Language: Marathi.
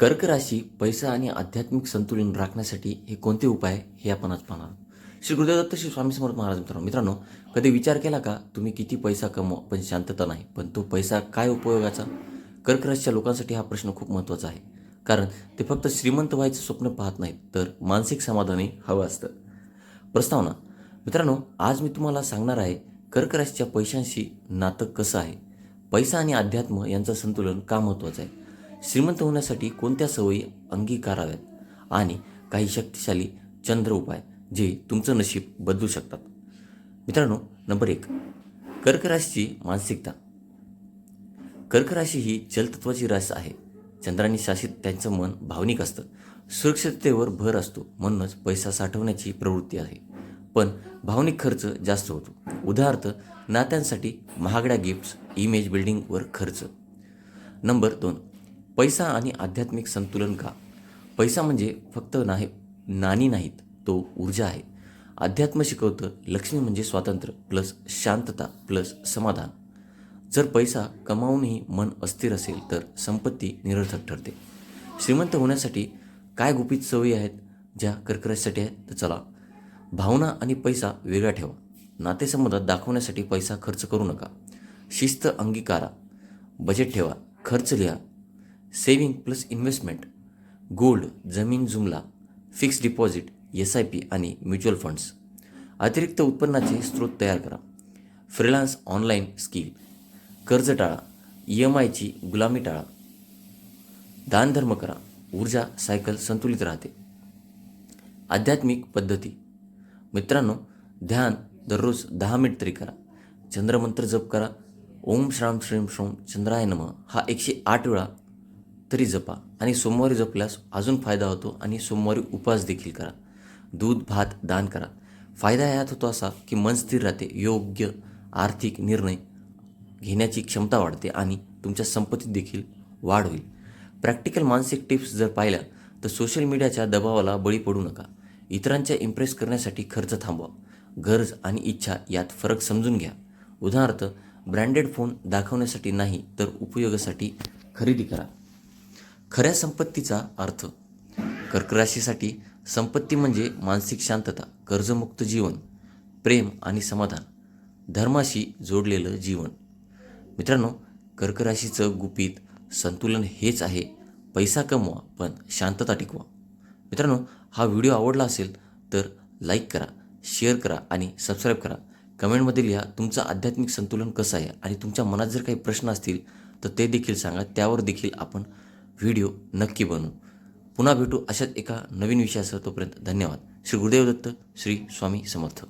कर्क राशी पैसा आणि आध्यात्मिक संतुलन राखण्यासाठी हे कोणते उपाय हे आपण आज पाहणार श्री गुरुदेव दत्त श्री स्वामी समर्थ महाराज मित्रांनो मित्रांनो कधी विचार केला का तुम्ही किती पैसा कमवा पण शांतता नाही पण तो पैसा काय उपयोगाचा? कर्क राशीच्या लोकांसाठी हा प्रश्न खूप महत्त्वाचा आहे. कारण ते फक्त श्रीमंत व्हायचं स्वप्न पाहत नाहीत तर मानसिक समाधानही हवं असतं. प्रस्तावना मित्रांनो आज मी तुम्हाला सांगणार आहे कर्क राशीच्या पैशांशी नातं कसं आहे? पैसा आणि अध्यात्म यांचं संतुलन का महत्त्वाचं आहे? श्रीमंत होण्यासाठी कोणत्या सवयी अंगीकाराव्यात? आणि काही शक्तिशाली चंद्र उपाय जे तुमचं नशीब बदलू शकतात. मित्रांनो नंबर एक कर्क राशीची मानसिकता. कर्क राशी ही जलतत्वाची रास आहे. चंद्राने शासित त्यांचं मन भावनिक असतं. सुरक्षिततेवर भर असतो. म्हणूनच पैसा साठवण्याची प्रवृत्ती आहे. पण भावनिक खर्च जास्त होतो. उदाहरणार्थ नात्यांसाठी महागड्या गिफ्ट्स इमेज बिल्डिंगवर खर्च. नंबर दोन पैसा आणि आध्यात्मिक संतुलन का? पैसा म्हणजे फक्त नाही नाणी नाहीत तो ऊर्जा आहे. अध्यात्म शिकवतं लक्ष्मी म्हणजे स्वातंत्र्य प्लस शांतता प्लस समाधान. जर पैसा कमावूनही मन अस्थिर असेल तर संपत्ती निरर्थक ठरते. श्रीमंत होण्यासाठी काय गुपित सवयी आहेत? ज्या कर्करासाठी आहेत? तर चला. भावना आणि पैसा वेगळा ठेवा. नातेसंबंधात दाखवण्यासाठी पैसा खर्च करू नका. शिस्त अंगीकारा. बजेट ठेवा. खर्च लिहा. सेविंग प्लस इन्व्हेस्टमेंट गोल्ड जमीन जुमला fixed deposit S I P आणि म्युच्युअल फंड्स. अतिरिक्त उत्पन्नाचे स्रोत तयार करा. फ्रीलान्स ऑनलाईन स्किल कर्ज टाळा. ई एम आयची गुलामी टाळा. दानधर्म करा. ऊर्जा सायकल संतुलित राहते. आध्यात्मिक पद्धती. मित्रांनो ध्यान दररोज दहा मिनिट तरी करा. चंद्रमंत्र जप करा. ओम श्राम श्रीम श्रोम चंद्राय नम. हा एकशे आठ वेळा तरी जपा आणि सोमवारी जपल्यास अजून फायदा होतो आणि सोमवारी उपवास देखील करा. दूध भात दान करा. फायदा यात होतो असा की मन स्थिर राहते योग्य आर्थिक निर्णय घेण्याची क्षमता वाढते आणि तुमच्या संपत्तीत देखील वाढ होईल. प्रॅक्टिकल मानसिक टिप्स जर पाहिल्या तर सोशल मीडियाच्या दबावाला बळी पडू नका. इतरांच्या इम्प्रेस करण्यासाठी खर्च थांबवा. गरज आणि इच्छा यात फरक समजून घ्या. उदाहरणार्थ ब्रँडेड फोन दाखवण्यासाठी नाही तर उपयोगासाठी खरेदी करा. खऱ्या संपत्तीचा अर्थ. कर्क राशीसाठी संपत्ती म्हणजे मानसिक शांतता कर्जमुक्त जीवन प्रेम आणि समाधान. धर्माशी जोडलेलं जीवन. मित्रांनो कर्क राशीचं गुपित संतुलन हेच आहे. पैसा कमवा पण शांतता टिकवा. मित्रांनो हा व्हिडिओ आवडला असेल तर लाईक करा शेअर करा आणि सबस्क्राईब करा. कमेंटमध्ये लिहा तुमचं आध्यात्मिक संतुलन कसं आहे आणि तुमच्या मनात जर काही प्रश्न असतील तर ते देखील सांगा. त्यावर देखील आपण व्हिडिओ नक्की बनवू. पुन्हा भेटू अशाच एका नवीन विषयासह तोपर्यंत धन्यवाद. श्री गुरुदेव दत्त श्री स्वामी समर्थ.